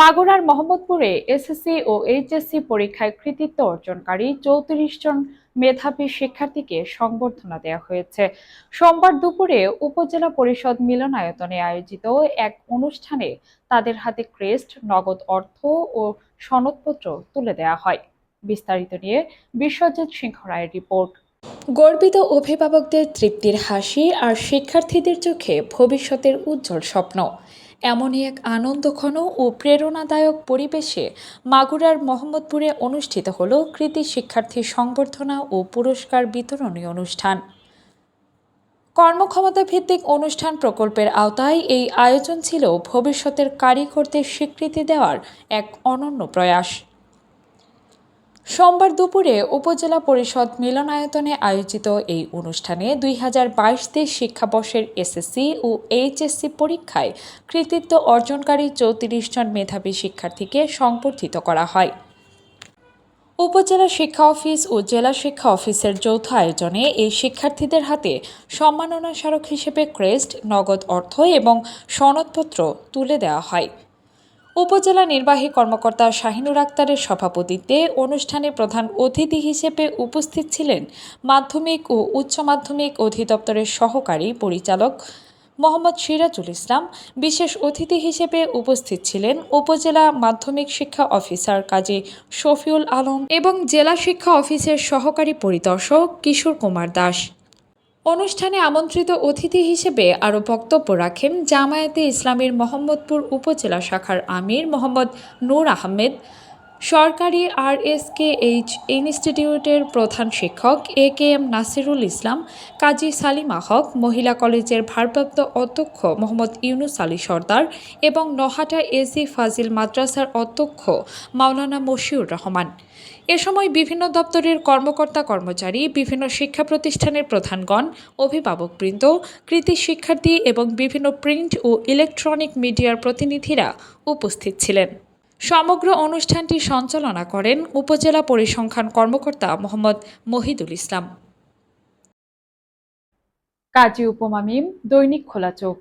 মাগুরার মোহাম্মদপুরে এসএসসি ও এইচএসসি পরীক্ষায় কৃতিত্ব অর্জনকারী চৌত্রিশ জন মেধাবী শিক্ষার্থীকে সংবর্ধনা দেওয়া হয়েছে। সোমবার দুপুরে উপজেলা পরিষদ মিলনায়তনে আয়োজিত এক অনুষ্ঠানে তাদের হাতে ক্রেস্ট, নগদ অর্থ ও সনদপত্র তুলে দেওয়া হয়। বিস্তারিত নিয়ে বিশ্বজিৎ সিংহ রায়ের রিপোর্ট। গর্বিত অভিভাবকদের তৃপ্তির হাসি আর শিক্ষার্থীদের চোখে ভবিষ্যতের উজ্জ্বল স্বপ্ন। এমনই এক আনন্দঘন ও প্রেরণাদায়ক পরিবেশে মাগুরার মোহাম্মদপুরে অনুষ্ঠিত হল কৃতি শিক্ষার্থী সংবর্ধনা ও পুরস্কার বিতরণী অনুষ্ঠান। কর্মক্ষমতা ভিত্তিক অনুষ্ঠান প্রকল্পের আওতায় এই আয়োজন ছিল ভবিষ্যতের কারিগরদের স্বীকৃতি দেওয়ার এক অনন্য প্রয়াস। সোমবার দুপুরে উপজেলা পরিষদ মিলনায়তনে আয়োজিত এই অনুষ্ঠানে দুই হাজার বাইশ তেইশ শিক্ষাবর্ষের এসএসসি ও এইচএসসি পরীক্ষায় কৃতিত্ব অর্জনকারী চৌত্রিশ জন মেধাবী শিক্ষার্থীকে সংবর্ধিত করা হয়। উপজেলা শিক্ষা অফিস ও জেলা শিক্ষা অফিসের যৌথ আয়োজনে এই শিক্ষার্থীদের হাতে সম্মাননা স্মারক হিসেবে ক্রেস্ট, নগদ অর্থ এবং সনদপত্র তুলে দেওয়া হয়। উপজেলা নির্বাহী কর্মকর্তা শাহিনুর আক্তারের সভাপতিত্বে অনুষ্ঠানে প্রধান অতিথি হিসেবে উপস্থিত ছিলেন মাধ্যমিক ও উচ্চ মাধ্যমিক অধিদপ্তরের সহকারী পরিচালক মোহাম্মদ সিরাজুল ইসলাম। বিশেষ অতিথি হিসেবে উপস্থিত ছিলেন উপজেলা মাধ্যমিক শিক্ষা অফিসার কাজী শফিউল আলম এবং জেলা শিক্ষা অফিসের সহকারী পরিদর্শক কিশোর কুমার দাস। অনুষ্ঠানে আমন্ত্রিত অতিথি হিসেবে আরও বক্তব্য রাখেন জামায়াতে ইসলামের মোহাম্মদপুর উপজেলা শাখার আমির মোহাম্মদ নূর আহমেদ সরকারি আর এস কে এইচ ইনস্টিটিউটের প্রধান শিক্ষক এ কে এম নাসিরুল ইসলাম, কাজী সালিমা হক, মহিলা কলেজের ভারপ্রাপ্ত অধ্যক্ষ মোহাম্মদ ইউনুস আলী সর্দার এবং নহাটা এজি ফাজিল মাদ্রাসার অধ্যক্ষ মাওলানা মশিউর রহমান। এ সময় বিভিন্ন দপ্তরের কর্মকর্তা কর্মচারী, বিভিন্ন শিক্ষা প্রতিষ্ঠানের প্রধানগণ অভিভাবকবৃন্দ কৃতি শিক্ষার্থী এবং বিভিন্ন প্রিন্ট ও ইলেকট্রনিক মিডিয়ার প্রতিনিধিরা উপস্থিত ছিলেন। সমগ্র অনুষ্ঠানটি সঞ্চালনা করেন উপজেলা পরিসংখ্যান কর্মকর্তা মোহাম্মদ মহিদুল ইসলাম। কাজী উপমামিম দৈনিক খোলা চোখ।